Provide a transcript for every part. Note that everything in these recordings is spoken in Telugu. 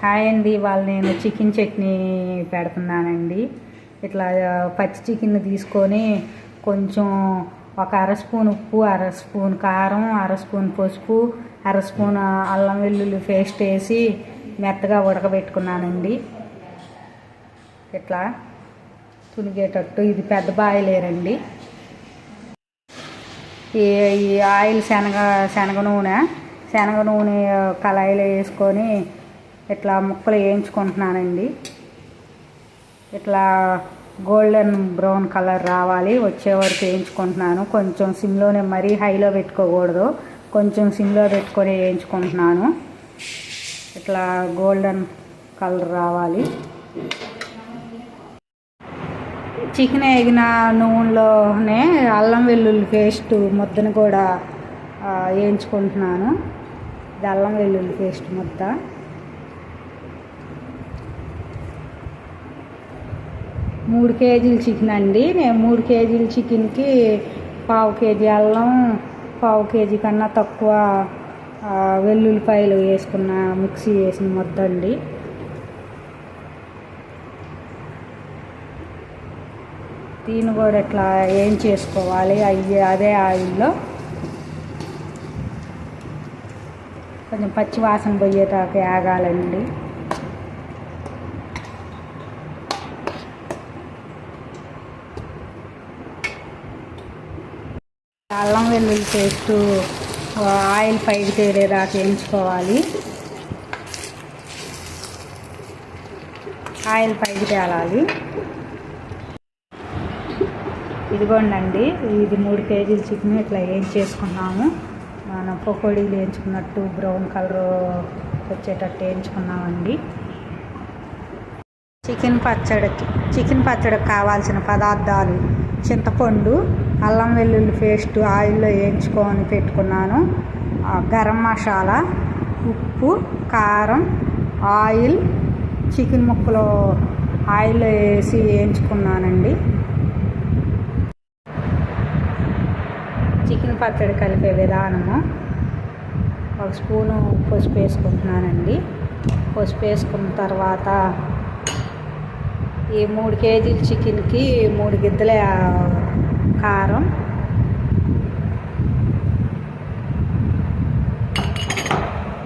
హాయ్ అండి వాళ్ళు నేను చికెన్ చట్నీ పెడుతున్నానండి. ఇట్లా పచ్చి చికెన్ తీసుకొని కొంచెం ఒక అర స్పూన్ ఉప్పు అర స్పూన్ కారం అర స్పూన్ పసుపు అర స్పూన్ అల్లం వెల్లుల్లి పేస్ట్ వేసి మెత్తగా ఉడకబెట్టుకున్నానండి. ఇట్లా తునిగేటట్టు ఇది పెద్ద బాయిలేరండి. ఈ ఈ ఆయిల్ శనగ శనగ నూనె శనగ నూనె కళాయిలో వేసుకొని ఇట్లా ముక్కలు వేయించుకుంటున్నానండి. ఇట్లా గోల్డెన్ బ్రౌన్ కలర్ రావాలి వచ్చే వరకు వేయించుకుంటున్నాను. కొంచెం సిమ్లోనే మరీ హైలో పెట్టుకోకూడదు. కొంచెం సిమ్లో పెట్టుకొని వేయించుకుంటున్నాను. ఇట్లా గోల్డెన్ కలర్ రావాలి. చికెన్ వేగిన నూనెలోనే అల్లం వెల్లుల్లి పేస్ట్ ముద్దను కూడా వేయించుకుంటున్నాను. ఇది అల్లం వెల్లుల్లి పేస్ట్ ముద్ద. మూడు కేజీలు చికెన్ అండి. నేను మూడు కేజీల చికెన్కి పావు కేజీ అల్లం పావు కేజీ కన్నా తక్కువ వెల్లుల్లిపాయలు వేసుకున్న మిక్సీ వేసిన మొద్దండి అండి. దీన్ని కూడా ఇట్లా ఏం చేసుకోవాలి? అయ్యే అదే ఆయిల్లో కొంచెం పచ్చి వాసన పోయేదాకా ఆగాలండి. అల్లం వెల్లుల్లి పేస్ట్ ఆయిల్ పైకి తేలేదాకా వేయించుకోవాలి. ఆయిల్ పైకి తేలాలి. ఇదిగోండి ఇది మూడు కేజీల చికెన్ ఇట్లా వేయించేసుకున్నాము. మనం పకోడీలు వేయించుకున్నట్టు బ్రౌన్ కలర్ వచ్చేటట్టు వేయించుకున్నామండి. చికెన్ పచ్చడికి చికెన్ పచ్చడికి కావాల్సిన పదార్థాలు చింతపండు అల్లం వెల్లుల్లి పేస్ట్ ఆయిల్లో వేయించుకొని పెట్టుకున్నాను. గరం మసాలా ఉప్పు కారం ఆయిల్ చికెన్ ముక్కలు ఆయిల్లో వేసి వేయించుకున్నానండి. చికెన్ పచ్చడి కలిపే విధానము. ఒక స్పూను పసుపు వేసుకుంటున్నానండి. పసుపు వేసుకున్న తర్వాత ఈ మూడు కేజీల చికెన్కి మూడు గిద్దల కారం.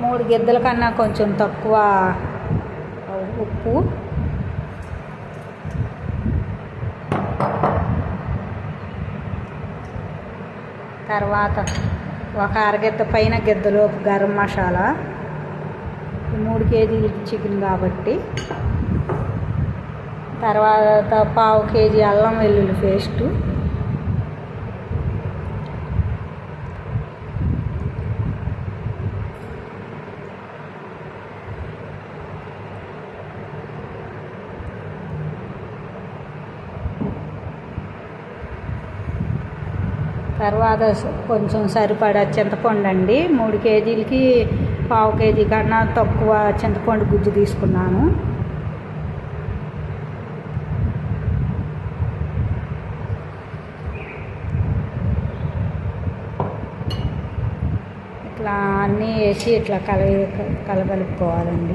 మూడు గిద్దల కన్నా కొంచెం తక్కువ ఉప్పు. తర్వాత ఒక అరగిద్ద పైన గిద్దలో గరం మసాలా. ఈ మూడు కేజీల చికెన్ కాబట్టి తర్వాత పావు కేజీ అల్లం వెల్లుల్లి పేస్టు. తర్వాత కొంచెం సరిపడా చింతపండు అండి. మూడు కేజీలకి పావు కేజీ కన్నా తక్కువ చింతపండు గుజ్జు తీసుకున్నాను. ఇట్లా అన్నీ వేసి ఇట్లా కల కలగలుపుకోవాలండి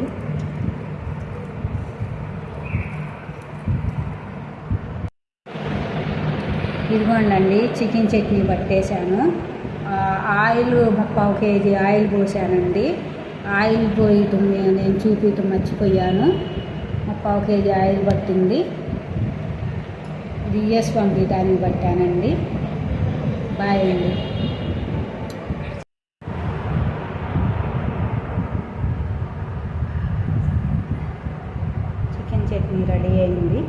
ఇదిగోండి చికెన్ చట్నీ పట్టేశాను. ఆయిల్ పావు కేజీ ఆయిల్ పోసానండి. ఆయిల్ పోయటం నేను చూపించటం మర్చిపోయాను. పావు కేజీ ఆయిల్ పట్టింది. ఇది పంపి పంపించడానికి పట్టానండి. బాయ్ అండి చికెన్ చట్నీ రెడీ అయింది.